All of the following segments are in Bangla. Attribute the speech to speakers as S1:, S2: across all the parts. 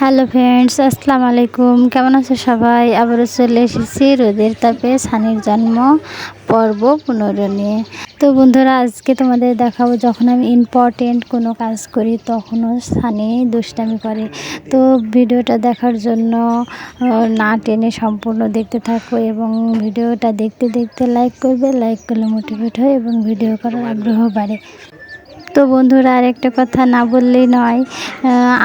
S1: হ্যালো ফ্রেন্ডস, আসসালামু আলাইকুম। কেমন আছে সবাই? আবারও চলে এসেছি রোদের তাপে সানির জন্ম পর্ব পনেরো নিয়ে। তো বন্ধুরা, আজকে তোমাদের দেখাবো যখন আমি ইম্পর্টেন্ট কোনো কাজ করি, তখনও সানি দুষ্টামি করে। তো ভিডিওটা দেখার জন্য না টেনে সম্পূর্ণ দেখতে থাকো এবং ভিডিওটা দেখতে দেখতে লাইক করবে লাইক করলে মোটিভেট হয় এবং ভিডিও করার আগ্রহ বাড়ে। তো বন্ধুরা, আর একটা কথা না বললেই নয়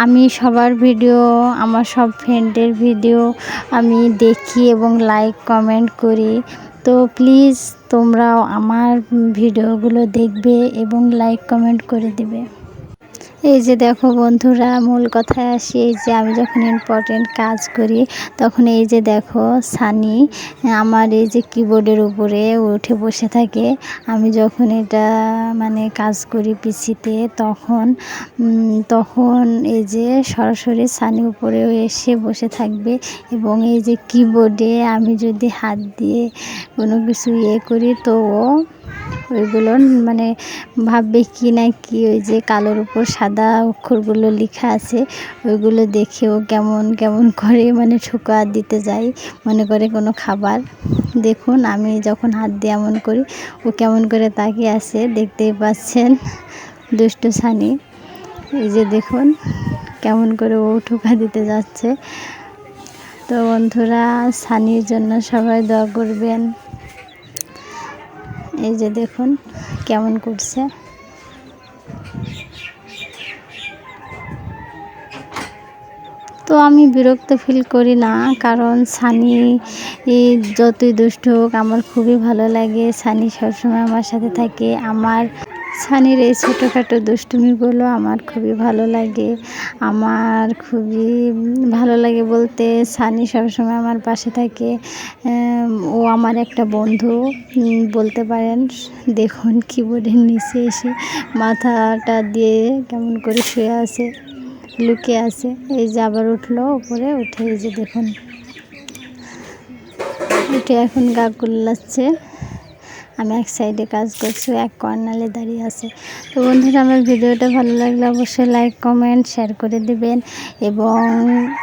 S1: আমি সবার ভিডিও, আমার সব ফ্রেন্ডের ভিডিও আমি দেখি এবং লাইক কমেন্ট করি। তো প্লিজ তোমরাও আমার ভিডিওগুলো দেখবে এবং লাইক কমেন্ট করে দিবে। এই যে দেখো বন্ধুরা, মূল কথায় আসি, এই যে আমি যখন ইম্পর্টেন্ট কাজ করি, তখন এই যে দেখো সানি আমার এই যে কিবোর্ডের উপরে উঠে বসে থাকে। আমি যখন এটা মানে কাজ করি পিসিতে তখন তখন এই যে সরাসরি সানি উপরে এসে বসে থাকবে এবং এই যে কিবোর্ডে আমি যদি হাত দিয়ে কোনো কিছু ইয়ে করি, তো ও ওইগুলো মানে ভাববে কি না কি ওই যে কালোর উপর সাদা অক্ষরগুলো লেখা আছে, ওইগুলো দেখেও কেমন কেমন করে মানে ঠোকা দিতে যাই মনে করে কোনো খাবার। দেখুন, আমি যখন হাত দিয়ে এমন করি, ও কেমন করে তাকিয়ে আছে, দেখতেই পাচ্ছেন দুষ্টু ছানি এই যে দেখুন, কেমন করে ও ঠোকা দিতে যাচ্ছে। তো বন্ধুরা, সানির জন্য সবাই দোয়া করবেন। এই যে দেখুন কেমন করছে। তো আমি বিরক্ত ফিল করি না, কারণ সানি যতই দুষ্ট হোক, আমার খুবই ভালো লাগে। সানি সবসময় আমার সাথে থাকে। আমার সানির এই ছোটোখাটো দুষ্টুমিগুলো আমার খুবই ভালো লাগে। আমার খুবই ভালো লাগে বলতে সানি সবসময় আমার পাশে থাকে। ও আমার একটা বন্ধু। বলতে পারেন, দেখুন কিবোর্ডের নিচে এসে মাথাটা দিয়ে কেমন করে শুয়ে আছে, লুকিয়ে আছে। এই যে আবার উঠল উপরে, উঠে এই যে দেখুন। উঠে এখন গা কুল্লাচ্ছে। আমি এক সাইডে কাজ করছি এক কর্নালে দাঁড়িয়ে আছে। তো বন্ধুরা, আমার ভিডিওটা ভালো লাগলে অবশ্যই লাইক কমেন্ট শেয়ার করে দেবেন এবং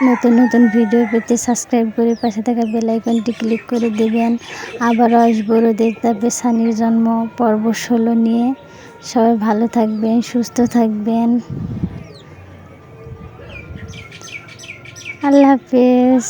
S1: নতুন নতুন ভিডিও পেতে সাবস্ক্রাইব করে পাশে থাকা বেলাইকনটি ক্লিক করে দেবেন। আবার আসব রোদের তাপে সানির জন্ম পর্ব ষোলো নিয়ে। সবাই ভালো থাকবেন, সুস্থ থাকবেন। আল্লাহ হাফেজ।